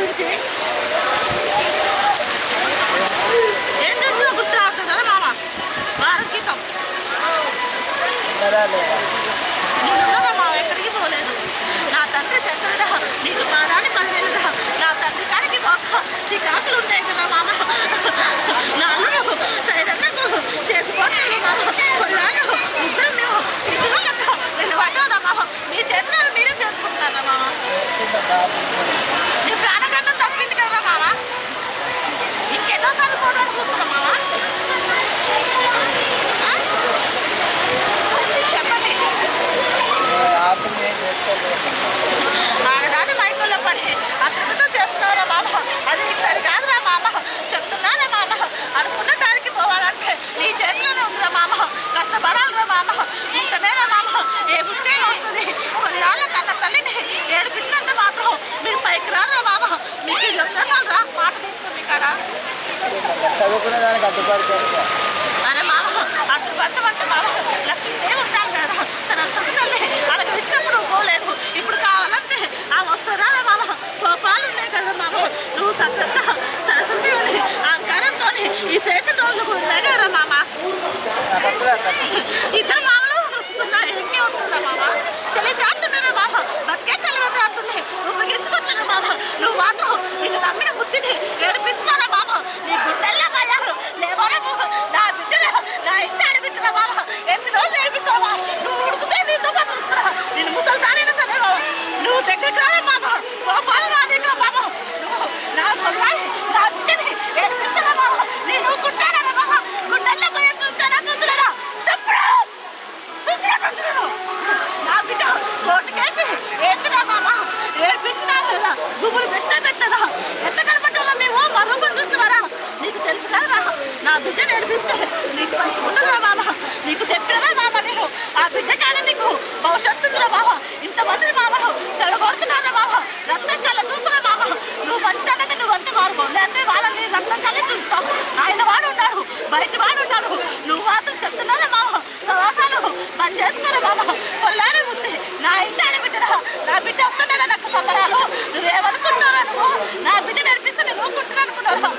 గురించి? ఏం తెచ్చినా గుర్తు రావట్లేదు కదా మామ? వారం క్రితం నేనున్నాగా మామ ఎక్కడికి పోలేదు. నా తండ్రి శంకరుడా నీకు మా నాని నా తండ్రి కాడికి చికాకులు ఉంటాయి కదా మామ. నా సైదన్నకు చేసుకోవట్లేదు మామ. కొన్నాళ్ళు ముగ్గురు మేము మామ. మీ చేతులు మీరే చేసుకుంటున్నారా మామ నీ ప్రాణగండం తప్పింది కదా మామ ఇంకెన్నోసార్లు పోవడానికి కూతురా మామ ఆ? చెప్పండి ఆడదాని మైకుల్లో పడి అతనితో చేస్తున్నారా మామ? అది నీకు సరి కాదురా మామ. చెప్తున్నారా మామ. అనుకున్న దానికి పోవాలంటే నీ చేతిలోనే ఉందిరా మామ. కష్టపడాలిరా మామ. ఇంతనేరా మామ. ఏ ఉంటే వస్తుంది. కొన్నాళ్ళ కన్న తల్లిని ఏడిపించినంత మాత్రం మీరు పైకి రారా మామ. మీకు ఇది రా? మాట తీసుకుంది కదా చదువుకునే దానికి అడ్డుపడుతుంది ఇద్దరు మామూలు సున్నా ఉంటుందా మామ తెలియజేస్తున్నారా బాబా బతికే తెలియదు అంటుంది నువ్వు ముగించుకుంటున్నా మామ నువ్వు మాత్రం ఇది నమ్మిన బుద్ధిని ఏడిపిస్తున్నారా మామ నీ గుడ్డల్లా పోయారు లేవరా మామ నా బిడ్డలు నా ఇంటి అడిగిస్తున్నా మామ ఎన్ని రోజులు ఏడిపిస్తావా మామ నువ్వు ఉడుకుతే నీతో పాటు ఉడుకుతున్నా నేను ముసలి దానిలో సరే మామ నువ్వు దగ్గరికి రారా మామ కోపాలు నా దగ్గర మామ నువ్వు నా కొల్లాయి నా బిడ్డని ఏడిపిస్తున్నా మామ నేను ఊరుకుంటానా మామ గుడ్డల్లా పోయా చూస్తానా చూచలేరా చెప్పురా చూసినా చూసినాను నా బిడ్డ కోర్టుకేసి ఏంటినా మామ ఏడ్పించినా లేదా గుబులు పెట్టా పెట్టదా ఎంత కనపడ్డా మేము మా రూపం చూస్తున్నారా నీకు తెలుసు కదా నా బిడ్డ నేర్పిస్తే నీకు మంచి ఉండదురా మామ నీకు చెప్పినరా మామ నేను ఆ బిడ్డ కానీ నీకు భవిష్యత్తు ఉందిరా మామ ఇంతమంది మామ చెడగొడుతున్నారా మామ రక్తం కళ్ళ చూస్తున్నా మామ నువ్వు మంచిదానంగా నువ్వు అంతే మారుకో లేకపోతే వాళ్ళని రక్తం కళ్ళే చూస్తావు ఆయన వాడు ఉన్నాడు బయట వాడు ఉన్నాడు నువ్వు మాత్రం చెప్తున్నారా మామ? సవాసాలు పని చేసుకోరా మామ. కొల్లారి ఉంది. నా ఇంటి ఆడబిడ్డరా. నా బిడ్డ వస్తుందా నాకు సంబరాలు? నువ్వేమనుకుంటున్నారా నువ్వు? నా బిడ్డ నడిపిస్తే నేను ఊరుకుంటున్నా అనుకున్నావు?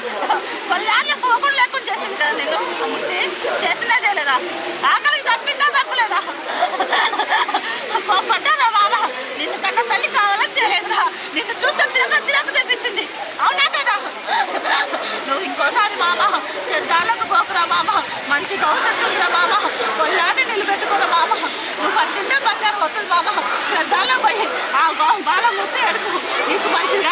నీకు అవసరం ఉందా మామ కొల్లాన్ని నిలబెట్టుకోరా మామ నువ్వు పట్టిందే బంగారు వస్తుంది మామ చెడ్డాళ్ళ పోయి ఆ గో బాల ముద్ద ఎడుకు నీకు మంచిది